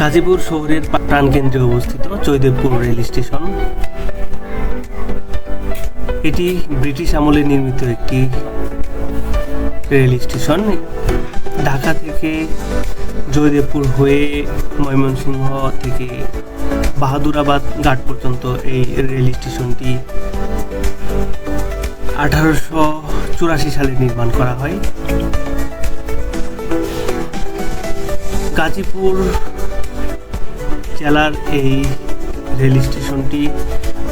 গাজীপুর শহরের প্রাণকেন্দ্রে অবস্থিত জয়দেবপুর রেল স্টেশন। এটি ব্রিটিশ আমলে নির্মিত একটি রেল স্টেশন। ঢাকা থেকে জয়দেবপুর হয়ে ময়মনসিংহ থেকে বাহাদুরাবাদ ঘাট পর্যন্ত এই রেল স্টেশনটি আঠারোশো চুরাশি সালে নির্মাণ করা হয়। গাজীপুর জেলার এই রেল স্টেশনটি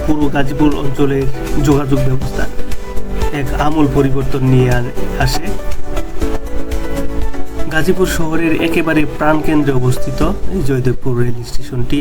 পুরো গাজীপুর অঞ্চলের যোগাযোগ ব্যবস্থা এক আমূল পরিবর্তন নিয়ে আসে। গাজীপুর শহরের একেবারে প্রাণকেন্দ্রে অবস্থিত এই জয়দেবপুর রেল স্টেশনটি।